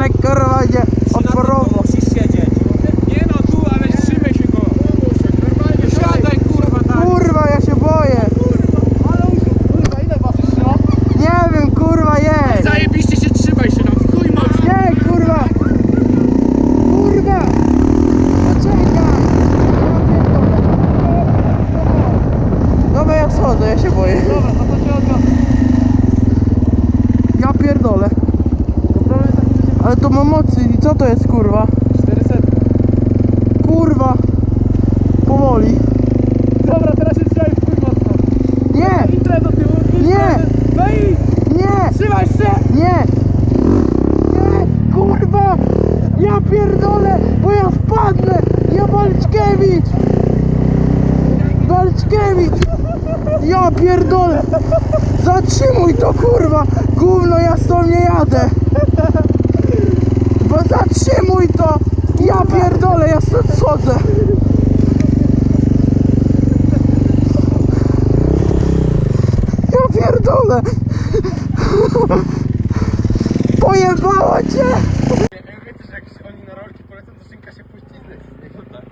ale kurwa idzie otworowo. Musisz siedzieć. Nie no tu, ale trzymaj się go. Siadaj kurwa tak. Kurwa, ja się boję. Kurwa, ale użył, kurwa ile was jeszcze? No? Nie wiem, kurwa jest. Zajebiście się trzymaj się tam. Chuj mocno. Nie, kurwa. Kurwa. Poczekaj. Dobra, ja schodzę, ja się boję. Dobra, no to się odwracam. Ale to ma mocy i co to jest kurwa? 400. Kurwa. Powoli. Dobra, teraz się trzymaj w chuj mocno. Nie! I do tyłu. i Nie! No i Nie! trzymaj się! Nie! Nie! Kurwa! Ja pierdolę! Bo ja wpadnę! Ja Walczkiewicz! Walczkiewicz! Ja pierdolę! Zatrzymuj to kurwa! Gówno ja stąd nie jadę! Bo zatrzymuj to! Ja pierdolę, ja stąd schodzę! Ja pierdolę! Pojebała cię! Wiecie, że jak się oni na rolki polecą, to szynka się puści niego, tak?